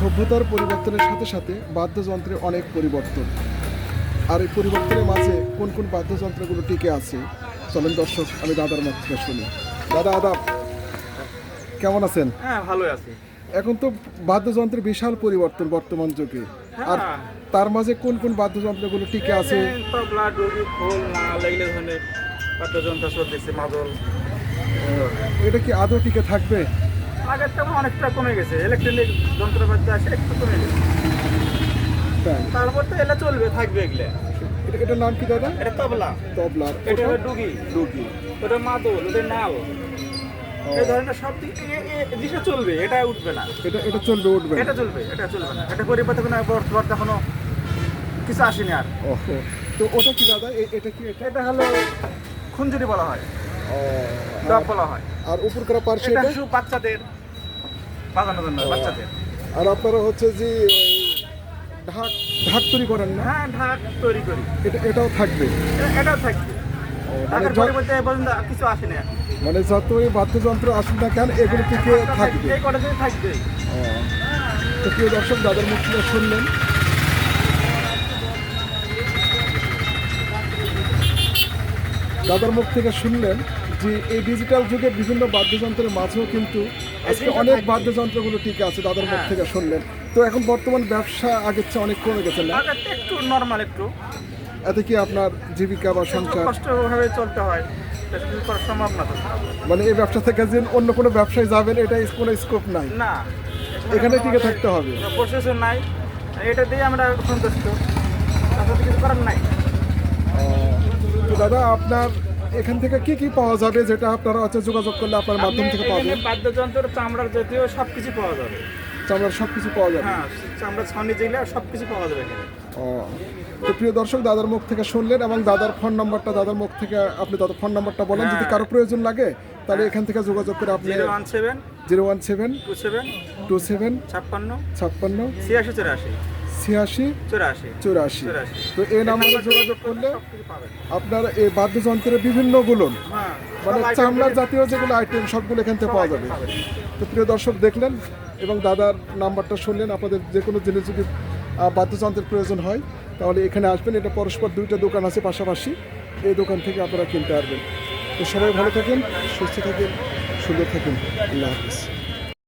সভ্যতার পরিবর্তনের সাথে সাথে বাদ্যযন্ত্রে অনেক পরিবর্তন। আর এই পরিবর্তনের মাঝে কোন কোন বাদ্যযন্ত্রগুলো টিকে আছে? চলেন দর্শক আমি দাদার মুখ থেকে শুনি। দাদা আদাব কেমন আছেন? হ্যাঁ ভালোই আছি। এখন তো বাদ্যযন্ত্রের বিশাল পরিবর্তন বর্তমান যুগে। আর হ্যাঁ। তার মাঝে কোন কোন বাদ্যযন্ত্রগুলো টিকে আছে? তবলা খোল ধরনের বাদ্যযন্ত্র মাদল। এটা কি আদৌ টিকে থাকবে? আগের থেকে অনেকটা কমে গেছে ইলেকট্রনিক যন্ত্রপাতি আছে একটু কমে গেছে। তারপর তো এলা চলবে থাকবে এগুলো। এটা এটার নাম কি দাদা? এটা তবলা। তবলার এটা হলো ডুগি। ডুগি। ওটা মাদল ওটা নাল। এই ধরনের সব দিক থেকে চলবে এটা উঠবে না। এটা এটা চলবে উঠবে এটা চলবে এটা চলবে না। এটা পরিবর্তন কোনো বর্তমান এখনও কিছু আসেনি আর। তো ওটা কি দাদা? এটা কি এটা? হলো খুঞ্জুরি বলা হয়। আর- বলা হয়। আর উপর করা পার্শ্বে এটা শুধু বাচ্চাদের বাজানোর জন্য বাচ্চাদের। আর আপনারা হচ্ছে যে ঢাক ঢাক তৈরি করেন না? হ্যাঁ ঢাক তৈরি করি। এটা এটাও থাকবে? এটাও থাকবে। মানে ঢাকার পরিবর্তে পর্যন্ত কিছু আসেনি এখন। মানে যতই বাদ্যযন্ত্র আসুন না কেন এগুলো থেকে থাকবে। এই কটা থাকবে। তো প্রিয় দর্শক দাদার মুখ শুনলেন দাদার মুখ থেকে শুনলেন যে এই ডিজিটাল যুগে বিভিন্ন বাদ্যযন্ত্রের মাঝেও কিন্তু আজকে অনেক বাদ্যযন্ত্রগুলো বাদ্যযন্ত্র টিকে আছে দাদার মুখ হ্যাঁ। থেকে শুনলেন। তো এখন বর্তমান ব্যবসা আগের চেয়ে অনেক কমে গেছে না? একটু নর্মাল একটু। এতে কি আপনার জীবিকা বা সংসার কষ্টভাবে চলতে হয়। করা সম্ভব না মানে এই ব্যবসা থেকে যে অন্য কোনো ব্যবসায় যাবেন এটা কোনো স্কোপ নাই। না। এখানে টিকে থাকতে হবে। প্রসেসর নাই। এটা দিয়ে আমরা সন্তুষ্ট। তাছাড়া কিছু করার নাই। তো দাদা আপনার এখান থেকে কি কি পাওয়া যাবে যেটা আপনারা হচ্ছে যোগাযোগ করলে আপনার মাধ্যম থেকে আপনি পাবেন বাদ্যযন্ত্র চামড়ার জাতীয় সব কিছু পাওয়া যাবে। চামড়ার সব কিছু পাওয়া যাবে? হ্যাঁ চামড়া ছাউনি যেগুলো সব কিছু পাওয়া যাবে এখানে। ও তো প্রিয় দর্শক দাদার মুখ থেকে শুনলেন এবং দাদার ফোন নাম্বারটা দাদার মুখ থেকে আপনি দাদার ফোন নাম্বারটা বলেন যদি হ্যাঁ। কারও প্রয়োজন লাগে তাহলে এখান থেকে যোগাযোগ করে আপনি zero one seven zero one seven two seven two seven ছাপ্পান্ন ছাপ্পান্ন ছিয়াশি চুরাশি। ছিয়াশি চুরাশি। তো এই নাম্বারে যোগাযোগ করলে আপনার এই বাদ্যযন্ত্রের বিভিন্ন গুলন হ্যাঁ মানে চামড়ার জাতীয় যেগুলো আইটেম সবগুলো এখান থেকে পাওয়া যাবে। তো প্রিয় দর্শক দেখলেন এবং দাদার নাম্বারটা শুনলেন আপনাদের যে কোনো জিনিস যদি বাদ্যযন্ত্রের প্রয়োজন হয় তাহলে এখানে আসবেন। এটা পরস্পর দুইটা দোকান আছে পাশাপাশি। এই দোকান থেকে আপনারা কিনতে পারবেন। তো সবাই ভালো থাকেন সুস্থ থাকেন সুন্দর থাকেন। আল্লাহ হাফিজ।